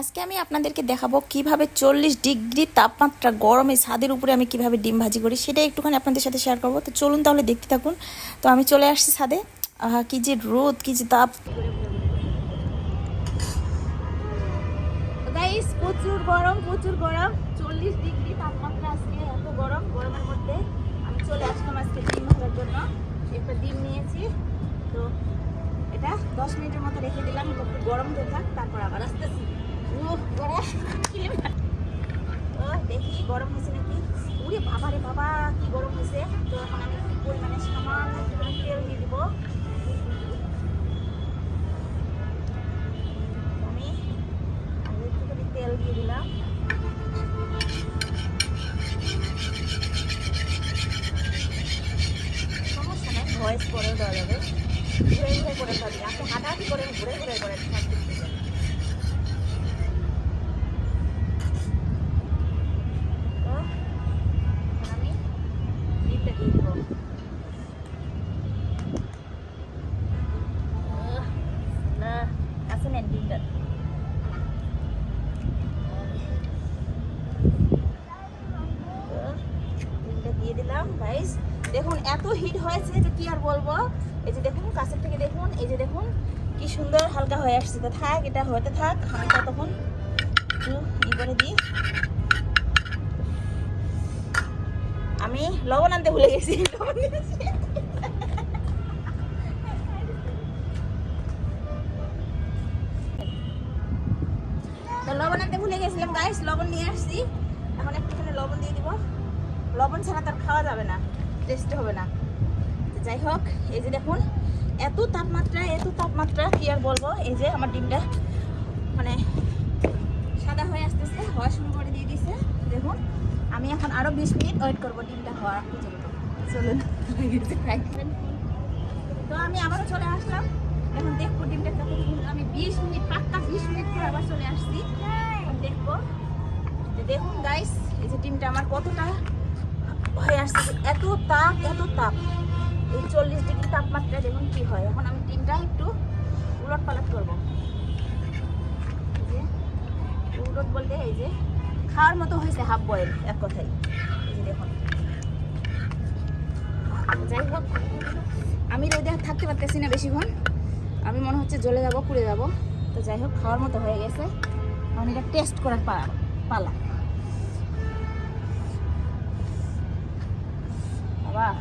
আজকে আমি আপনাদেরকে দেখাবো কীভাবে চল্লিশ ডিগ্রি তাপমাত্রা গরমে ছাদের উপরে আমি কীভাবে ডিম ভাজি করি সেটা একটুখানি আপনাদের সাথে শেয়ার করব। তো চলুন তাহলে দেখতে থাকুন। তো আমি চলে আসছি ছাদে। কি যে রোদ, কি যে তাপ। প্রচুর গরম প্রচুর গরম। চল্লিশ ডিগ্রি তাপমাত্রা আজকে, এত গরম, গরমের মধ্যে আমি চলে আসলাম আজকে ডিম ভাজার জন্য। একটা ডিম নিয়েছি। তো এটা দশ মিনিটের মতো রেখে দিলাম, একটু গরম হতে থাক, তারপর আবার আসতেছি উহ, গরম। ও, দেখি গরম হয়েছে নাকি? উরে বাবা রে বাবা কি গরম হয়েছে? তো এখন আমি কি পরিমাণে সামান্য তেল দিয়ে দিব। আমি একটুখানি তেল দিয়ে দিলাম। সমস্যা নেই ভয়েস করেও দেওয়া যাবে। ঘুরে ঘুরে করে পাবি আপনি হাঁটাহাঁটি করেন ঘুরে ঘুরে করেন সব আহ, আছে নেন দিয়ে দিলাম গাইস দেখুন এত হিট হয়েছে যে কি আর বলব? এই যে দেখুন কাছের থেকে দেখুন এই যে দেখুন কি সুন্দর হালকা হয়ে আসছে। তো থাক এটা হতে থাক আমি ততক্ষণ একটু ই করে দিই। আমি লবণ আনতে ভুলে গেছি, লবণ তো লবণ আনতে ভুলে গেছিলাম গাইস লবণ নিয়ে আসছি। এখন একটুখানি লবণ দিয়ে দিব। লবণ ছাড়া তার খাওয়া যাবে না টেস্ট হবে না। যাই হোক, এই যে দেখুন, এত তাপমাত্রা এত তাপমাত্রা, কি আর বলব? এই যে আমার ডিমটা আমি এখন আরও বিশ মিনিট ওয়েট করব ডিমটা হওয়ার পর্যন্ত চলুন তো আমি আবারও চলে আসলাম। এখন দেখব ডিমটা কত আমি বিশ মিনিট, পাক্কা বিশ মিনিট পর আবার চলে আসছি। দেখব। দেখুন গাইস এই যে ডিমটা আমার কতটা হয়ে আসছে। এত তাপ এত তাপ। এই চল্লিশ ডিগ্রি তাপমাত্রা দেখুন কি হয়। এখন আমি ডিমটা একটু উলট পালট করব উলট বলতে এই যে খাওয়ার মতো হয়েছে হাফ বয়েল এক দেখুন। যাই হোক, আমি রোদে থাকতে পারতেছি না বেশিক্ষণ। আমি মনে হচ্ছে জ্বলে যাব, পুড়ে যাব। তো যাই হোক, খাওয়ার মতো হয়ে গেছে। আমি এটা টেস্ট করার পা- পালা। বাবা,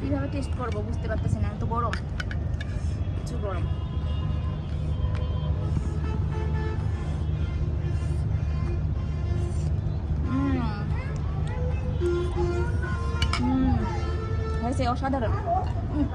কীভাবে টেস্ট করব বুঝতে পারতেছি না, এত গরম। প্রচুর গরম। হয়েছে অসাধারণ উম।